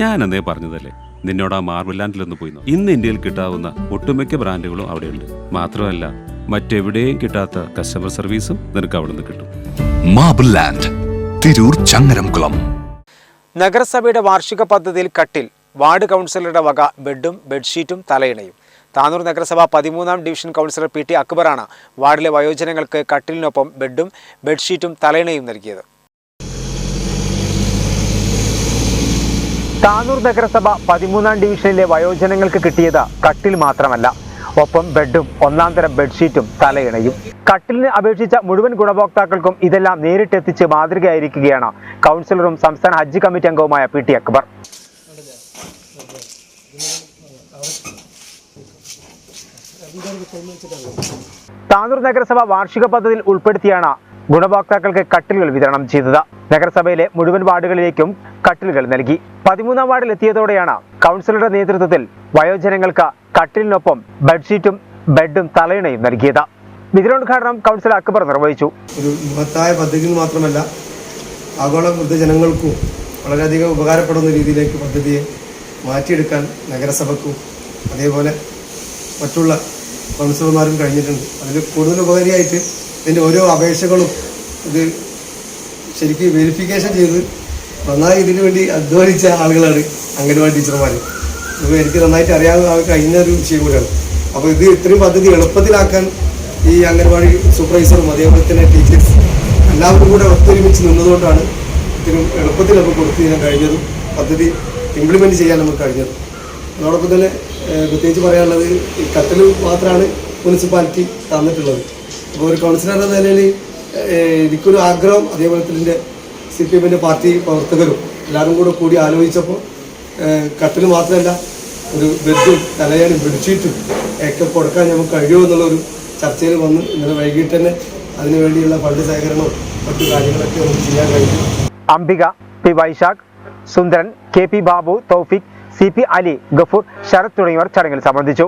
ഞാൻ അന്നേ പറഞ്ഞതല്ലേ? നിന്നോട് ആ മാർബിൾ ലാൻഡിലൊന്ന് പോയി. ഇന്ന് ഇന്ത്യയിൽ കിട്ടാവുന്ന ഒട്ടുമിക്ക ബ്രാൻഡുകളും അവിടെയുണ്ട്. മാത്രമല്ല മറ്റെവിടെയും കിട്ടാത്ത കസ്റ്റമർ സർവീസും നിനക്ക് അവിടെ നിന്ന് കിട്ടും. Marble land Tirur Changaramkulam. നഗരസഭയുടെ വാർഷിക പദ്ധതിയിൽ കട്ടിൽ വാർഡ് കൗൺസിലറുടെ വക ബെഡും ബെഡ്ഷീറ്റും തലയിണയും. താനൂർ നഗരസഭ പതിമൂന്നാം ഡിവിഷൻ കൗൺസിലർ പി ടി അക്ബറാണ് വാർഡിലെ വയോജനങ്ങൾക്ക് കട്ടിലിനൊപ്പം ബെഡും ബെഡ്ഷീറ്റും തലയിണയും നൽകിയത്. താനൂർ നഗരസഭ പതിമൂന്നാം ഡിവിഷനിലെ വയോജനങ്ങൾക്ക് കിട്ടിയത് കട്ടിൽ മാത്രമല്ല. ഒപ്പം ബെഡും ഒന്നാം തരം ബെഡ്ഷീറ്റും തലയിണയും. കട്ടിലിന് അപേക്ഷിച്ച മുഴുവൻ ഗുണഭോക്താക്കൾക്കും ഇതെല്ലാം നേരിട്ടെത്തിച്ച് മാതൃകയായിരിക്കുകയാണ് കൗൺസിലറും സംസ്ഥാന ഹജ്ജ് കമ്മിറ്റി അംഗവുമായ പി ടി അക്ബർ. താനൂർ നഗരസഭ വാർഷിക പദ്ധതിയിൽ ഉൾപ്പെടുത്തിയാണ് ഗുണഭോക്താക്കൾക്ക് കട്ടിലുകൾ വിതരണം ചെയ്തത്. നഗരസഭയിലെ മുഴുവൻ വാർഡുകളിലേക്കും കട്ടിലുകൾ നൽകി. പതിമൂന്നാം വാർഡിൽ എത്തിയതോടെയാണ് കൗൺസിലറുടെ നേതൃത്വത്തിൽ വയോജനങ്ങൾക്ക് കട്ടിലിനൊപ്പം ബെഡ്ഷീറ്റും ബെഡും തലയിണയും നൽകിയത്. വിതരണോദ്ഘാടനം കൗൺസിലർ അക്ബർ നിർവഹിച്ചു. ഒരു മഹത്തായ പദ്ധതിയിൽ മാത്രമല്ല ആഗോള വൃദ്ധജനങ്ങൾക്കും വളരെയധികം ഉപകാരപ്പെടുന്ന രീതിയിലേക്ക് പദ്ധതിയെ മാറ്റിയെടുക്കാൻ നഗരസഭക്കും അതേപോലെ മറ്റുള്ള കൗൺസിലർമാരും കഴിഞ്ഞിട്ടുണ്ട്. അതിൽ കൂടുതൽ ഉപകാരിയായിട്ട് ഇതിന്റെ ഓരോ അപേക്ഷകളും ഇത് ശരിക്കും വെരിഫിക്കേഷൻ ചെയ്ത് നന്നായി ഇതിനു വേണ്ടി അധ്വാനിച്ച ആളുകളാണ് അംഗൻവാടി ടീച്ചർമാർ അപ്പോൾ എനിക്ക് നന്നായിട്ട് അറിയാൻ കഴിഞ്ഞ ഒരു വിഷയം കൂടിയാണ്. അപ്പോൾ ഇത് ഇത്രയും പദ്ധതി എളുപ്പത്തിലാക്കാൻ ഈ അംഗൻവാടി സൂപ്പർവൈസറും അതേപോലെ തന്നെ ടീച്ചേഴ്സ് എല്ലാവരും കൂടെ ഒത്തൊരുമിച്ച് നിന്നതുകൊണ്ടാണ് ഇത്രയും എളുപ്പത്തിൽ നമുക്ക് കൊടുത്തു തരാൻ കഴിഞ്ഞതും പദ്ധതി ഇംപ്ലിമെന്റ് ചെയ്യാൻ നമുക്ക് കഴിഞ്ഞതും. അതോടൊപ്പം തന്നെ പ്രത്യേകിച്ച് പറയാനുള്ളത് ഈ കത്തൽ മാത്രമാണ് മുനിസിപ്പാലിറ്റി തന്നിട്ടുള്ളത്. അപ്പോൾ ഒരു കൗൺസിലർ എന്ന നിലയിൽ എനിക്കൊരു ആഗ്രഹം അതേപോലെ തന്നെ സി പി എമ്മിന്റെ പാർട്ടി പ്രവർത്തകരും എല്ലാവരും കൂടെ കൂടി ആലോചിച്ചപ്പോൾ കട്ടിൽ മാത്രമല്ല ഒരു ബെഡും തലയാനും ബെഡ്ഷീറ്റും ഒക്കെ കൊടുക്കാൻ നമുക്ക് കഴിയുമോ എന്നുള്ളൊരു ചർച്ചയിൽ വന്ന് ഇന്നലെ വൈകിട്ട് തന്നെ അതിനുവേണ്ടിയുള്ള ഫണ്ട് ശേഖരണവും മറ്റു കാര്യങ്ങളൊക്കെ നമുക്ക് ചെയ്യാൻ കഴിയും Ambika P Vaishakh Sundaran K P Babu Thoufiq C P Ali Gafoor Sarath തുടങ്ങിയവർ ചടങ്ങിൽ സംബന്ധിച്ചു.